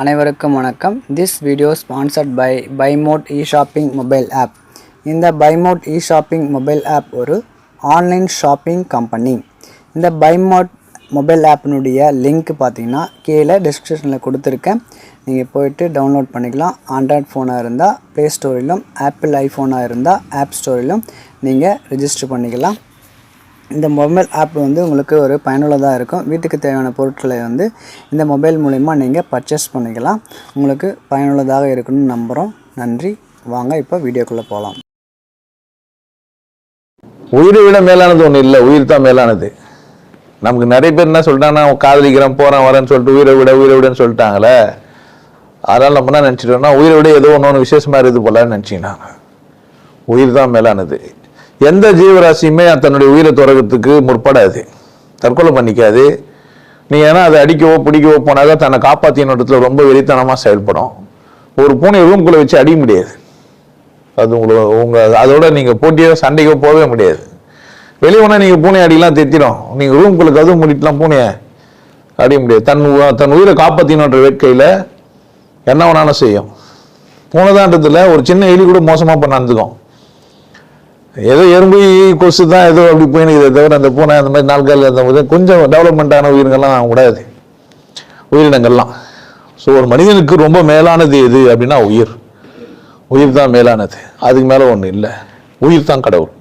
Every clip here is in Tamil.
அனைவருக்கும் வணக்கம். This video sponsored by Bymod e shopping mobile app இந்த பைமோட் இ ஷாப்பிங் மொபைல் ஆப் ஒரு ஆன்லைன் ஷாப்பிங் கம்பெனி இந்த பைமோட் மொபைல் ஆப்பினுடைய லிங்க் பார்த்தீங்கன்னா கீழே டிஸ்கிரிப்ஷனில் கொடுத்துருக்கேன். நீங்கள் போயிட்டு டவுன்லோட் பண்ணிக்கலாம். ஆண்ட்ராய்ட் ஃபோனாக இருந்தால் ப்ளே ஸ்டோரிலும் ஆப்பிள் ஐஃபோனாக இருந்தால் ஆப் ஸ்டோரிலும் நீங்கள் ரிஜிஸ்டர் பண்ணிக்கலாம். இந்த மொபைல் ஆப் வந்து உங்களுக்கு ஒரு பயனுள்ளதாக இருக்கும். வீட்டுக்கு தேவையான பொருட்களை வந்து இந்த மொபைல் மூலிமா நீங்கள் பர்ச்சேஸ் பண்ணிக்கலாம். உங்களுக்கு பயனுள்ளதாக இருக்குன்னு நம்புகிறோம் நன்றி. வாங்க இப்போ வீடியோக்குள்ளே போகலாம் உயிரை விட மேலானது ஒன்று இல்லை. உயிர் தான் மேலானது. நமக்கு நிறைய பேர் என்ன சொல்லிட்டாங்கன்னா காதலிக்கிறேன் போறேன் வரேன்னு சொல்லிட்டு உயிரை விட உயிரை விடன்னு சொல்லிட்டாங்களே. அதனால் நம்ம என்ன நினச்சிட்டோம்னா உயிரை விட ஏதோ ஒன்று ஒன்று விசேஷமாக இருக்குது போலன்னு நினச்சிக்கினாங்க. உயிர் தான் மேலானது. எந்த ஜீவராசியுமே தன்னுடைய உயிரை துறக்கிறதுக்கு முற்படாது. தற்கொலை பண்ணிக்காது. நீ ஏன்னா அதை அடிக்கவோ பிடிக்கவோ போனாக்கா தன்னை காப்பாற்றினோட்டத்தில் ரொம்ப வெறித்தனமாக செயல்படும். ஒரு பூனை ரூம்குள்ளே வச்சு அடிக்க முடியாது. அது உங்களை உங்கள் அதோட நீங்கள் போட்டியோ சண்டைக்கோ போகவே முடியாது. வெளியே போனால் நீங்கள் பூனை அடிலாம் தெத்திடும் நீங்கள் ரூம்குள்ளே கதவு மூடிட்டுலாம் பூனையை அடிய முடியாது. தன் தன் உயிரை காப்பாற்றினோன்ற வேட்கையில் என்ன வேணாலும் செய்யும். பூனைதான்றதுல ஒரு சின்ன எலி கூட மோசமாக பண்ண நடந்துக்கும் ஏதோ எறும்பு கொசு தான் ஏதோ அப்படி போயினுக்குதே தவிர அந்த பூனை அந்த மாதிரி நாட்கள் அந்த மாதிரி கொஞ்சம் டெவலப்மெண்ட்டான உயிரினங்கள்லாம் விடாது உயிரினங்கள்லாம். ஸோ ஒரு மனிதனுக்கு ரொம்ப மேலானது எது அப்படின்னா உயிர். உயிர் தான் மேலானது. அதுக்கு மேலே ஒன்றும் இல்லை. உயிர் தான் கடவுள்.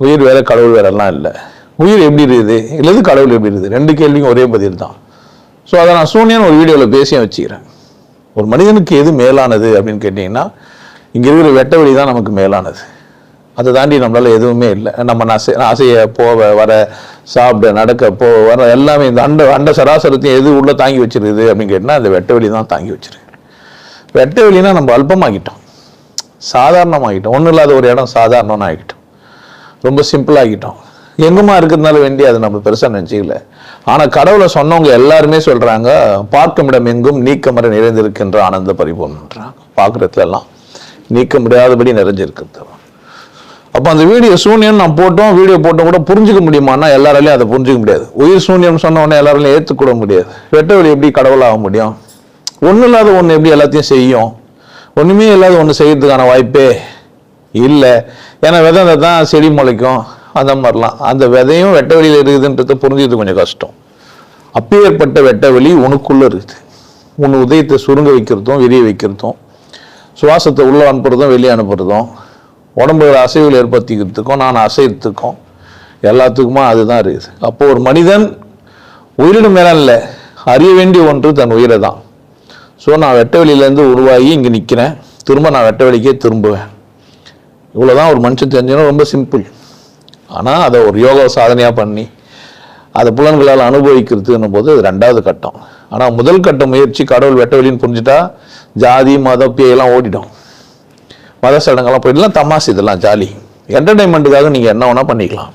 உயிர் வேற கடவுள் வேறெல்லாம் இல்லை. உயிர் எப்படி இருக்குது? இல்லது கடவுள் எப்படி இருக்குது? ரெண்டு கேள்விக்கும் ஒரே பதில் தான். ஸோ அதை நான் சூனியன் ஒரு வீடியோவில் பேசியும் வச்சுக்கிறேன். ஒரு மனிதனுக்கு எது மேலானது அப்படின்னு கேட்டிங்கன்னா இங்கே இருக்கிற வெட்ட வெளி தான் நமக்கு மேலானது. அதை தாண்டி நம்மளால எதுவுமே இல்லை. நம்ம நசை அசைய போக வர சாப்பிட நடக்க போக வர எல்லாமே இந்த அண்ட அண்ட சராசரத்தையும் எது உள்ள தாங்கி வச்சிருக்குது அப்படின்னு கேட்டால் அந்த வெட்ட வெளி தான் தாங்கி வச்சிருக்கு. வெட்ட வெளினா நம்ம அல்பமாகிட்டோம். சாதாரணமாகிட்டோம். ஒன்றும் இல்லாத ஒரு இடம் சாதாரணம்னு ஆகிட்டோம். ரொம்ப சிம்பிள் ஆகிட்டோம். எங்குமா இருக்கிறதுனால வேண்டி அதை நம்ம பெருசாக நினச்சிக்கல. ஆனால் கடவுளை சொன்னவங்க எல்லாருமே சொல்கிறாங்க பார்க்கும் இடம் எங்கும் நீக்கமர நிறைந்திருக்கின்ற ஆனந்த பரிபூர்ணன்றாங்க. பார்க்குறதுலாம் எல்லாம் நீக்க முடியாதபடி நிறைஞ்சிருக்கிறது. அப்போ அந்த வீடியோ சூன்யம் நான் போட்டோம் வீடியோ போட்டோம் கூட புரிஞ்சுக்க முடியுமான்னா எல்லாராலையும் அதை புரிஞ்சுக்க முடியாது. உயிர் சூன்யம் சொன்ன உடனே எல்லாராலையும் ஏற்றுக்கூட முடியாது. வெட்டவெளி எப்படி கடவுளாக முடியும்? ஒன்றும் இல்லாத ஒன்று எப்படி எல்லாத்தையும் செய்யும்? ஒன்றுமே இல்லாத ஒன்று செய்யறதுக்கான வாய்ப்பே இல்லை. ஏன்னா விதை இருந்தா தான் செடி முளைக்கும் அந்த மாதிரிலாம். அந்த விதையும் வெட்ட வெளியில் இருக்குதுன்றத புரிஞ்சுக்கிறது கொஞ்சம் கஷ்டம். அப்பேற்பட்ட வெட்ட வெளி உனக்குள்ளே இருக்குது. உன் உதயத்தை சுருங்க வைக்கிறதும் விரிய வைக்கிறதும் சுவாசத்தை உள்ளே அனுப்புறதும் வெளியே அனுப்புறதும். உடம்புல அசைவுகள் ஏற்படுத்திக்கிறதுக்கும் நான் அசைத்துக்கும் எல்லாத்துக்குமா அதுதான் இருக்குது அப்போது ஒரு மனிதன் உயிரினும் மேல இல்லை அறிய வேண்டிய ஒன்று தன் உயிரை தான். ஸோ நான் வெட்ட வெளியிலேருந்து உருவாகி இங்கே நிற்கிறேன் திரும்ப நான் வெட்ட வெளிக்கே திரும்புவேன். இவ்வளோதான் ஒரு மனுஷன் தெரிஞ்சணும் ரொம்ப சிம்பிள் ஆனால் அதை ஒரு யோகா சாதனையாக பண்ணி அதை புலன்களால் அனுபவிக்கிறதுன்னும் போது அது ரெண்டாவது கட்டம். ஆனால் முதல் கட்ட முயற்சி கடவுள் வெட்ட வெளின்னு புரிஞ்சுட்டா ஜாதி மத பேயெல்லாம் ஓடிடும். மத சடங்கெல்லாம் போயிடலாம் தமாசு இதெல்லாம் ஜாலி. என்டர்டைன்மெண்ட்டுக்காக நீங்கள் என்ன வேணால் பண்ணிக்கலாம்.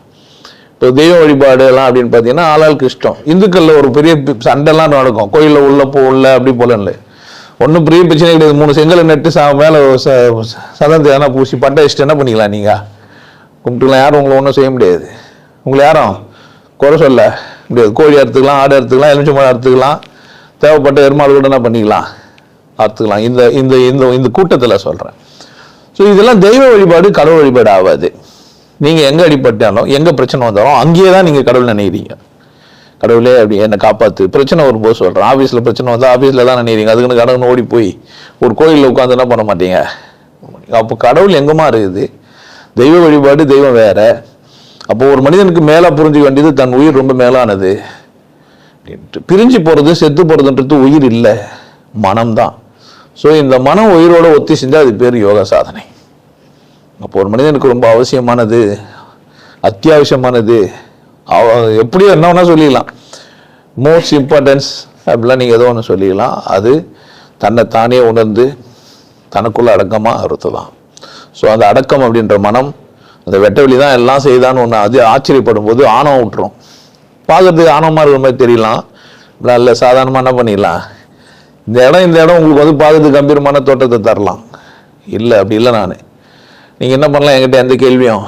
இப்போ தெய்வ வழிபாடு எல்லாம் அப்படின்னு பார்த்தீங்கன்னா ஆளாளுக்கு இஷ்டம். இந்துக்களில் ஒரு பெரிய சண்டைலாம் நடக்கும். கோயிலில் உள்ள போ உள்ள அப்படி போல இல்லை. ஒன்றும் பெரிய பிரச்சனை கிடையாது. மூணு செங்கலை நட்டு சா மேலே சதந்த எதனா பூசி பட்டை இஷ்டம் என்ன பண்ணிக்கலாம் நீங்கள் கும்பிட்டுலாம் யாரும் உங்களை ஒன்றும் செய்ய முடியாது. உங்களை யாரும் குறை சொல்ல முடியாது. கோழி அறுத்துக்கலாம் ஆடு அறுத்துக்கலாம் எலுமிச்சை மழை அறுத்துக்கலாம். தேவைப்பட்ட எருமாள் கூட என்ன பண்ணிக்கலாம்? அறுத்துக்கலாம். இந்த இந்த இந்த இந்த கூட்டத்தில் சொல்கிறேன் ஸோ இதெல்லாம் தெய்வ வழிபாடு கடவுள் வழிபாடு ஆகாது நீங்கள் எங்கே அடிபட்டாலும் எங்கே பிரச்சனை வந்தாலும் அங்கேயே தான் நீங்கள் கடவுள் நினைக்கிறீங்க. கடவுளே அப்படி என்னை காப்பாற்று பிரச்சனை வரும்போது சொல்கிறேன் ஆஃபீஸில் பிரச்சனை வந்தால் ஆஃபீஸில் தான் நினைக்கிறீங்க. அதுக்குன்னு கடவுள் ஓடி போய் ஒரு கோயிலில் உட்காந்து என்ன பண்ண மாட்டீங்க? அப்போ கடவுள் எங்கேமா இருக்குது? தெய்வ வழிபாடு தெய்வம் வேற. அப்போ ஒரு மனிதனுக்கு மேலே புரிஞ்சுக்க வேண்டியது தன் உயிர் ரொம்ப மேலானது. பிரிஞ்சு போகிறது செத்து போகிறதுன்றது உயிர் இல்லை. மனம்தான். ஸோ இந்த மனம் உயிரோடு ஒத்தி செஞ்சால் அது பேர் யோகா சாதனை. அப்போ ஒரு மனிதனுக்கு ரொம்ப அவசியமானது அத்தியாவசியமானது அவ- எப்படியோ என்ன வேணால் சொல்லிடலாம். மோஸ்ட் இம்பார்ட்டன்ஸ் அப்படிலாம் நீங்கள் ஏதோ ஒன்று சொல்லிக்கலாம் அது தன்னை தானே உணர்ந்து தனக்குள்ள அடக்கமாக அறுத்துதான் ஸோ அந்த அடக்கம் அப்படின்ற மனம் அந்த வெட்ட வெளி தான் எல்லாம் செய்தான்னு ஒன்று அது ஆச்சரியப்படும் போது ஆணவம் விட்டுரும் பார்க்கறதுக்கு ஆணவமாக இருக்கிற மாதிரி தெரியலாம். நல்ல சாதாரணமாக என்ன பண்ணிடலாம்? இந்த இடம் இந்த இடம் உங்களுக்கு வந்து பார்க்கறதுக்கு கம்பீரமான தோட்டத்தை தரலாம். இல்லை அப்படி இல்லை நான். நீங்கள் என்ன பண்ணலாம்? என்கிட்ட எந்த கேள்வியும்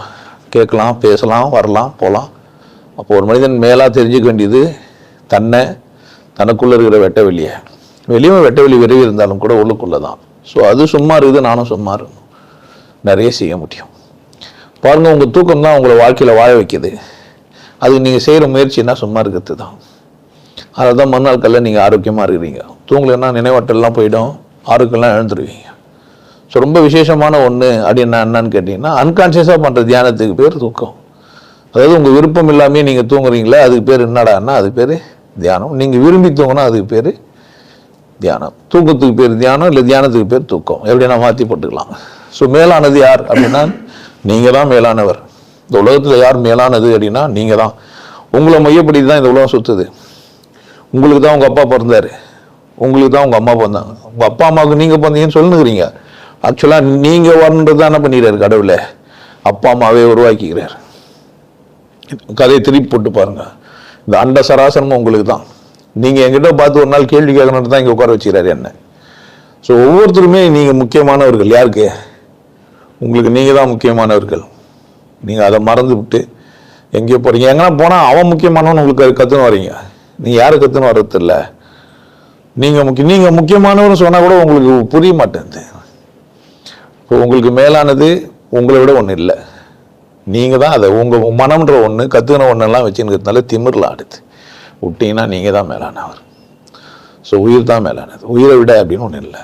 கேட்கலாம் பேசலாம் வரலாம் போகலாம் அப்போ ஒரு மனிதன் மேலாக தெரிஞ்சுக்க வேண்டியது தன்னை தனக்குள்ளே இருக்கிற வெட்ட வெளியை. வெளியே வெட்ட வெளி விரைவி இருந்தாலும் கூட உள்ளுக்குள்ளே தான். ஸோ அது சும்மா இருக்குது நானும் சும்மா இருக்கணும். நிறைய செய்ய முடியும். பாருங்கள் உங்கள் தூக்கம் தான் உங்களை வாழ்க்கையில் வாழ வைக்கிது. அது நீங்கள் செய்கிற முயற்சினா சும்மா இருக்கிறது தான். அதை தான் மறுநாள் கல்ல நீங்கள் ஆரோக்கியமாக இருக்கிறீங்க. தூங்கலைன்னா நினைவாட்டெல்லாம் போயிடும். ஆரோக்கியம்லாம் எழுந்துருவீங்க ஸோ ரொம்ப விசேஷமான ஒன்று அப்படின்னா என்னன்னு கேட்டிங்கன்னா அன்கான்ஷியஸாக பண்ணுற தியானத்துக்கு பேர் தூக்கம். அதாவது உங்கள் விருப்பம் இல்லாமே நீங்கள் தூங்குறீங்களே அதுக்கு பேர் என்னடான்னா அது பேர் தியானம். நீங்கள் விரும்பி தூங்கினா அதுக்கு பேர் தியானம். தூக்கத்துக்கு பேர் தியானம் இல்லை தியானத்துக்கு பேர் தூக்கம். எப்படின்னா மாற்றி போட்டுக்கலாம். ஸோ மேலானது யார் அப்படின்னா நீங்கள் தான் மேலானவர். இந்த உலகத்தில் யார் மேலானது அப்படின்னா நீங்கள் தான் உங்களை மையப்படுத்தி தான் இந்த உலகம் சுற்றுது உங்களுக்கு தான் உங்கள் அப்பா பிறந்தார். உங்களுக்கு தான் உங்கள் அம்மா பிறந்தாங்க. உங்கள் அப்பா அம்மாவுக்கு நீங்கள் பிறந்தீங்கன்னு சொல்லுங்கிறீங்க. ஆக்சுவலாக நீங்கள் வரணுன்றது தான் என்ன பண்ணிடுறாரு கடவுளை. அப்பா அம்மாவே உருவாக்கிக்கிறார். கதையை திருப்பி போட்டு பாருங்கள் இந்த அண்ட சராசரமும் உங்களுக்கு தான். நீங்கள் என்கிட்ட பார்த்து ஒரு நாள் கேள்வி கேட்கணுன்ட்டு தான் இங்கே உட்கார வச்சுக்கிறாரு என்ன. ஸோ ஒவ்வொருத்தருமே நீங்கள் முக்கியமானவர்கள் யாருக்கு? உங்களுக்கு நீங்கள் தான் முக்கியமானவர்கள். நீங்கள் அதை மறந்து விட்டு எங்கேயோ போகிறீங்க எங்கன்னா போனால் அவன் முக்கியமானவன் உங்களுக்கு கற்றுன்னு வரீங்க. நீங்கள் யாரை கற்றுன்னு வர்றது இல்லை நீங்கள் முக்கிய நீங்கள் முக்கியமானவர்னு சொன்னால் கூட உங்களுக்கு புரிய மாட்டேங்குது இப்போ உங்களுக்கு மேலானது உங்களை விட ஒன்றும் இல்லை. நீங்கள் தான் அதை உங்கள் மனம்ன்ற ஒன்று கற்றுக்கின ஒன்றெல்லாம் வச்சுருக்கிறதுனால திமிரில் ஆடுது. விட்டீங்கன்னா நீங்கள் தான் மேலானவர். ஸோ உயிர் தான் மேலானது. உயிரை விட அப்படின்னு ஒன்றும் இல்லை.